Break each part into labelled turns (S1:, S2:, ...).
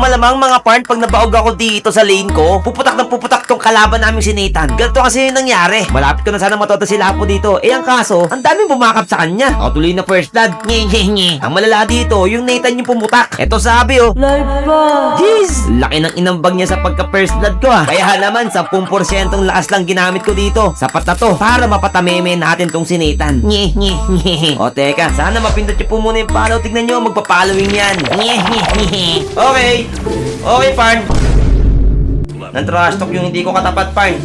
S1: Malamang mga parn, pag nabaog ako dito sa lane ko, puputak na puputak tong kalaban namin si Nathan. Ganito kasi yung nangyari. Malapit ko na sana matoto si Lapo dito. Eh ang kaso, ang daming bumakap sa kanya. Ako tuloy na first blood. Nye, nye, nye. Ang malala dito, yung Nathan yung pumutak. Eto sabi oh.
S2: Live pa!
S1: Jeez! Laki ng inambag niya sa pagka first blood ko ah. Kaya naman, 10% lakas lang ginamit ko dito. Sapat na to para mapatameme natin tong si Nathan. Nye, nye, nye. O teka, sana mapindot niyo po muna yung follow. Tignan niyo, magpa-following yan. Nye, nye, nye. Okay. Okay, Parn. Nang-trash talk yung hindi ko katapat, Parn.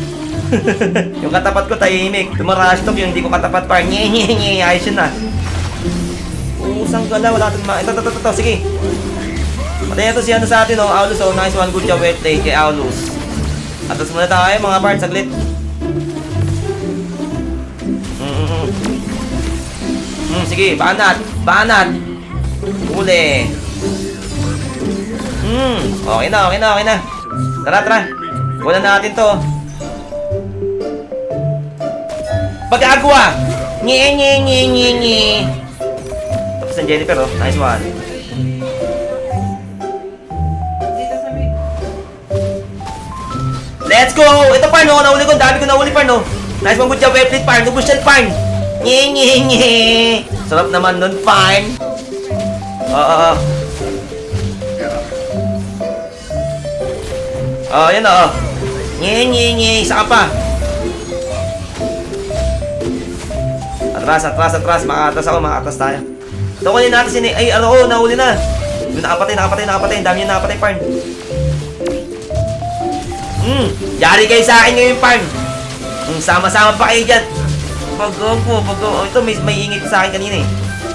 S1: yung katapat ko tahimik. Tumarash talk yung hindi ko katapat, Parn. Nye, nye, nye. Ayos yun ah. Usang gala, wala tayong ma... Ito, ito, ito, ito. Sige. Patay ito si ano sa atin, oh. Aulus, oh. Nice one. Good job, wet day kay Aulus. Atas muna tayo, mga parts, saglit. Mm, sige, banat. Banat. Uli. Hmm, okay na, okay na, okay na. Tara, tara. Kunan natin to. Pag-agwa! Nye, nye, nye, nye, nye. Tapos ng Jennifer, oh. Nice one. Let's go! Ito pa no, nahuli ko, dami ko nahuli pa no. Nice one, good job, Webfleet Parn. Ubus yan, Parn. Nye, nye, nye. Sarap naman nun, Parn. Oo, oo. Oo, yan oo. Nye, nye, nye. Isa ka pa. Atras, atras, atras. Makatras ako, makatras tayo. Ito kunin natin si Ay, ano ko, nahuli na. Nakapatay, nakapatay, nakapatay. Dami yung nakapatay, Parn. Hmm, yari kayo sa akin ngayon, Parn. Hmm, sama-sama pa kayo dyan. Bago po, bago. Oh, ito, may, may ingay sa akin kanina eh.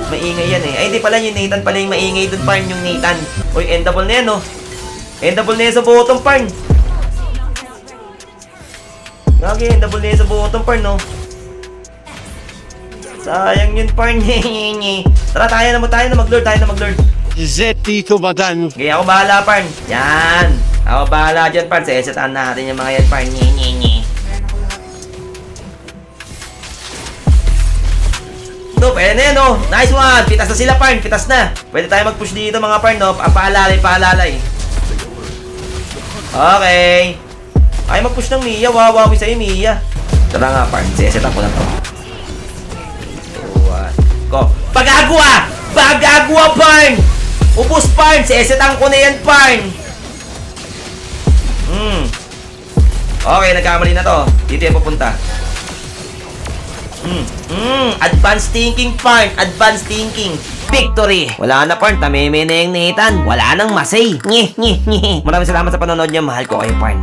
S1: Maingay yan eh. Ay, hindi pala yung Nathan pala yung maingay dun, Parn, yung Nathan. Uy, endable na yan, oh. Endable na yan sa bottom, Parn. Gagi, endable na sa bottom, Parn, no. Sayang yun, Parn. Tara, tayo na mo, tayo na mag-lord, tayo na mag-lord.
S3: Zetti Kumadan.
S1: Okay, ako bahala, Parn. Yan. Ako bahala dyan, Parn. Sesetaan natin yung mga yan, Parn. Nye, nye, nye. No, pwede na yan, no. Nice one. Pitas na sila, Parn. Pitas na. Pwede tayo mag-push dito, mga Parn, no. Pa- Paalalay, paalalay. Okay. Ay, mag-push ng Mia. Wawawi sa'yo, Mia. Tara nga, Parn. Sesetan ko na to. One. Go. Pagagwa! Pagagwa, Parn! Ubus, Parn! Sesetan ko na yan, Parn! Hmm. Okay, nagkamali na to. Dito yan pupunta. Hmm. Hmm. Advanced thinking, Parn. Advanced thinking. Victory! Wala na, Parn. Tameme na yung Nathan. Wala nang masay. Nye, nye, nye. Maraming salamat sa panonood niyo. Mahal ko kayo, Parn.